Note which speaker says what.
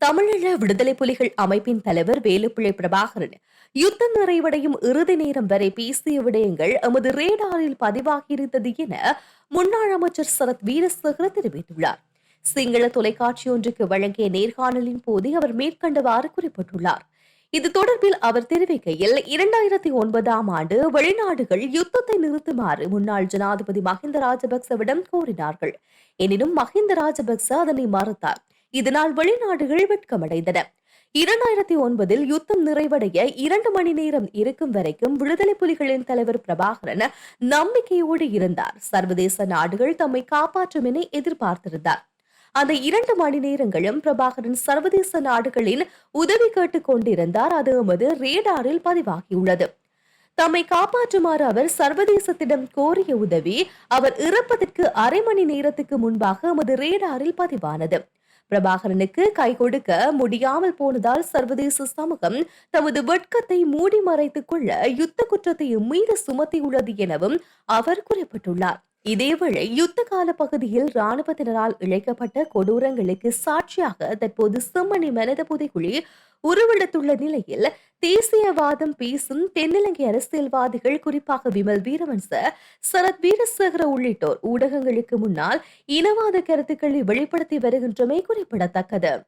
Speaker 1: தமிழீழ விடுதலை புலிகள் அமைப்பின் தலைவர் வேலுப்பிள்ளை பிரபாகரன் யுத்தம் நிறைவடையும் இறுதி நேரம் வரை பேசிய விடயங்கள் எமது ரேடாரில் பதிவாகியிருந்தது என முன்னாள் அமைச்சர் சரத் வீரசேகர தெரிவித்துள்ளார். சிங்கள தொலைக்காட்சி ஒன்றுக்கு வழங்கிய நேர்காணலின் போது அவர் மேற்கண்டவாறு குறிப்பிட்டுள்ளார். இது தொடர்பில் அவர் தெரிவிக்கையில் இரண்டாயிரத்தி ஒன்பதாம் ஆண்டு வெளிநாடுகள் யுத்தத்தை நிறுத்துமாறு முன்னாள் ஜனாதிபதி மஹிந்த ராஜபக்சவிடம் கோரினார்கள். எனினும் மஹிந்த ராஜபக்ச அதனை மறுத்தார். இதனால் வெளிநாடுகள் வெட்கமடைந்தன. இரண்டாயிரத்தி ஒன்பதில் யுத்தம் நிறைவடைய இரண்டு மணி நேரம் இருக்கும் வரைக்கும் விடுதலை புலிகளின் தலைவர் பிரபாகரன் நம்பிக்கையோடு இருந்தார். சர்வதேச நாடுகள் தம்மை காப்பாற்றும் என எதிர்பார்த்திருந்தார். அந்த இரண்டு மணி நேரங்களும் பிரபாகரன் சர்வதேச நாடுகளின் உதவி கேட்டுக் கொண்டிருந்தார். அது எமது ரேடாரில் பதிவாகியுள்ளது. தம்மை காப்பாற்றுமாறு அவர் சர்வதேசத்திடம் கோரிய உதவி அவர் இறப்பதற்கு அரை மணி நேரத்துக்கு முன்பாக எமது ரேடாரில் பதிவானது. பிரபாகரனுக்கு கை கொடுக்க முடியாமல் போனதால் சர்வதேச சமூகம் தமது வெட்கத்தை மூடி மறைத்துக் கொள்ள யுத்த குற்றத்தை மீது சுமத்தியுள்ளது எனவும் அவர் குறிப்பிட்டுள்ளார். இதேவேளை யுத்த கால பகுதியில் ராணுவத்தினரால் இழைக்கப்பட்ட கொடூரங்களுக்கு சாட்சியாக தற்போது செம்மணி மனித புதைக்குழி உருவெடுத்துள்ள நிலையில் தேசியவாதம் பேசும் தென்னிலங்கை அரசியல்வாதிகள் குறிப்பாக விமல் வீரவன்ச சரத் வீரசேகர உள்ளிட்டோர் ஊடகங்களுக்கு முன்னால் இனவாத கருத்துக்களை வெளிப்படுத்தி வருகின்றமை குறிப்பிடத்தக்கது.